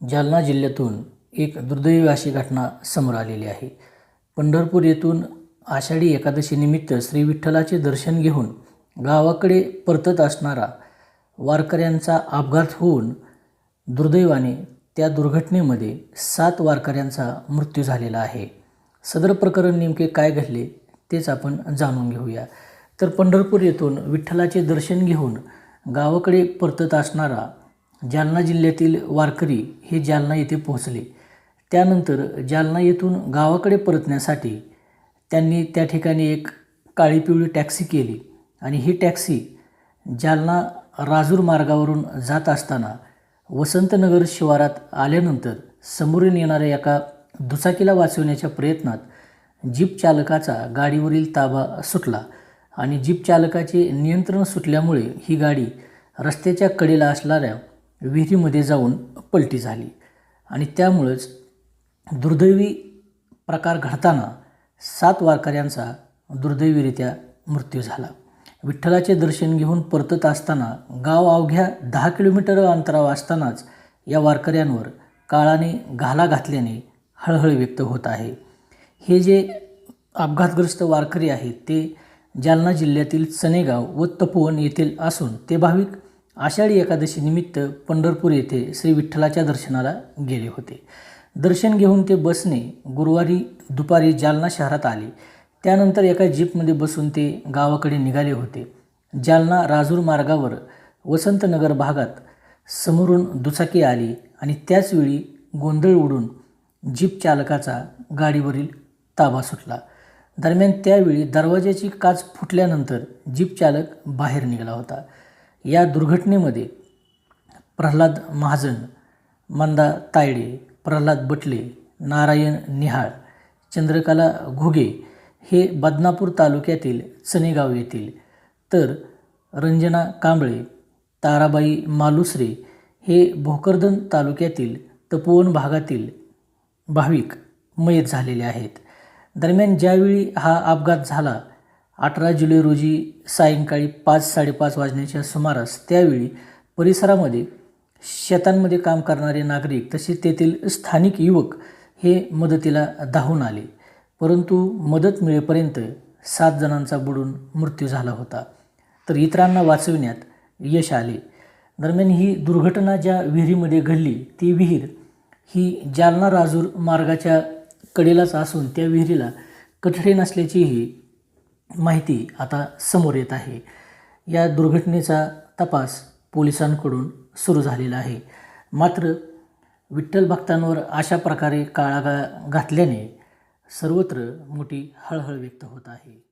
जालना जिल्ह्यातून एक दुर्दैवी अशी घटना समोर आलेली आहे. पंढरपूर येथून आषाढी एकादशीनिमित्त श्री विठ्ठलाचे दर्शन घेऊन गावाकडे परतत असणारा वारकऱ्यांचा अपघात होऊन दुर्दैवाने त्या दुर्घटनेमध्ये सात वारकऱ्यांचा मृत्यू झालेला आहे. सदर प्रकरण नेमके काय घडले तेच आपण जाणून घेऊया. तर पंढरपूर येथून विठ्ठलाचे दर्शन घेऊन गावाकडे परतत असणारा जालना जिल्ह्यातील वारकरी हे जालना येथे पोहोचले. त्यानंतर जालना येथून गावाकडे परतण्यासाठी त्यांनी त्या ठिकाणी एक काळी पिवळी टॅक्सी केली आणि ही टॅक्सी जालना राजूर मार्गावरून जात असताना वसंतनगर शिवारात आल्यानंतर समोरून येणाऱ्या एका दुचाकीला वाचवण्याच्या प्रयत्नात जीप चालकाचा गाडीवरील ताबा सुटला आणि जीप चालकाचे नियंत्रण सुटल्यामुळे ही गाडी रस्त्याच्या कडेला असणाऱ्या विहिरीमध्ये जाऊन पलटी झाली. आणि त्यामुळंच दुर्दैवी प्रकार घडताना सात वारकऱ्यांचा दुर्दैवीरित्या मृत्यू झाला. विठ्ठलाचे दर्शन घेऊन परतत असताना गाव अवघ्या दहा किलोमीटर अंतरावर असतानाच या वारकऱ्यांवर काळाने घाला घातल्याने हळहळ व्यक्त होत आहे. हे जे अपघातग्रस्त वारकरी आहेत ते जालना जिल्ह्यातील चनेगाव व तपोवन येथील असून ते भाविक आषाढी एकादशीनिमित्त पंढरपूर येथे श्री विठ्ठलाच्या दर्शनाला गेले होते. दर्शन घेऊन ते बसने गुरुवारी दुपारी जालना शहरात आले. त्यानंतर एका जीपमध्ये बसून ते गावाकडे निघाले होते. जालना राजूर मार्गावर वसंतनगर भागात समोरून दुचाकी आली आणि त्याचवेळी गोंधळ उडून जीप चालकाचा गाडीवरील ताबा सुटला. दरम्यान त्यावेळी दरवाज्याची काच फुटल्यानंतर जीप चालक बाहेर निघाला होता. या दुर्घटनेमध्ये प्रल्हाद महाजन मंदा तायडे प्रल्हाद बटले नारायण निहाळ चंद्रकला घुगे हे बदनापूर तालुक्यातील चनेगाव येथील. तर रंजना कांबळे ताराबाई मालुसरे हे भोकरदन तालुक्यातील तपोवन भागातील भाविक मयत झालेले आहेत. दरम्यान ज्यावेळी हा अपघात झाला अठरा जुलै रोजी सायंकाळी पाच साडेपाच वाजण्याच्या सुमारास त्यावेळी परिसरामध्ये शेतांमध्ये काम करणारे नागरिक तसेच तेथील स्थानिक युवक हे मदतीला धावून आले. परंतु मदत मिळेपर्यंत सात जणांचा बुडून मृत्यू झाला होता. तर इतरांना वाचविण्यात यश आले. दरम्यान ही दुर्घटना ज्या विहिरीमध्ये घडली ती विहीर ही जालना राजूर मार्गाच्या कडेलाच असून त्या विहिरीला कठडे नसल्याचीही माहिती आता समोर येत आहे. या दुर्घटनेचा तपास पोलिसांकडून सुरू झालेला आहे. मात्र विठ्ठल भक्तांवर अशा प्रकारे काळागा घातल्याने सर्वत्र मोठी हळहळ व्यक्त होत आहे.